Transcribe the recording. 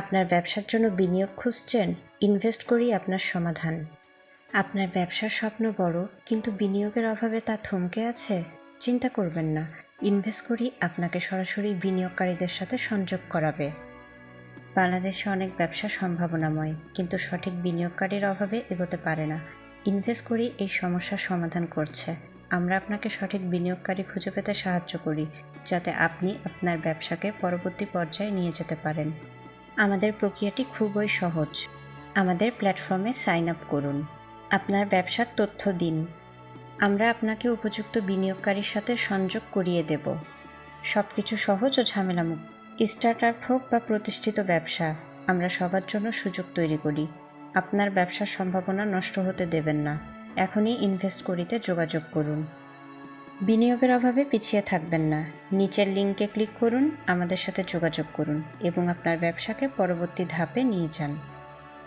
আপনার ব্যবসার জন্য বিনিয়োগ খুঁজছেন ইনভেস্ট করি আপনার সমাধান। আপনার ব্যবসার স্বপ্ন বড়, কিন্তু বিনিয়োগের অভাবে তা থমকে আছে? চিন্তা করবেন না ইনভেস্ট করি আপনাকে সরাসরি বিনিয়োগকারীদের সাথে সংযোগ করাবে। বাংলাদেশে অনেক ব্যবসা সম্ভাবনাময়, কিন্তু সঠিক বিনিয়োগকারীর অভাবে এগোতে পারে না। ইনভেস্ট করি এই সমস্যার সমাধান করছে। আমরা আপনাকে সঠিক বিনিয়োগকারী খুঁজে পেতে সাহায্য করি, যাতে আপনি আপনার ব্যবসাকে পরবর্তী পর্যায়ে নিয়ে যেতে পারেন। আমাদের প্রক্রিয়াটি খুবই সহজ। আমাদের প্ল্যাটফর্মে সাইন আপ করুন। আপনার ব্যবসার তথ্য দিন। আমরা আপনাকে উপযুক্ত বিনিয়োগকারীর সাথে সংযোগ করিয়ে দেব। সব কিছু সহজ ও ঝামেলামুক্ত। স্টার্ট আপ হোক বা প্রতিষ্ঠিত ব্যবসা, আমরা সবার জন্য সুযোগ তৈরি করি। আপনার ব্যবসার সম্ভাবনা নষ্ট হতে দেবেন না। এখনই ইনভেস্ট করিতে যোগাযোগ করুন। বিনিয়োগের অভাবে পিছিয়ে থাকবেন না। নিচের লিঙ্কে ক্লিক করুন, আমাদের সাথে যোগাযোগ করুন এবং আপনার ব্যবসাকে পরবর্তী ধাপে নিয়ে যান।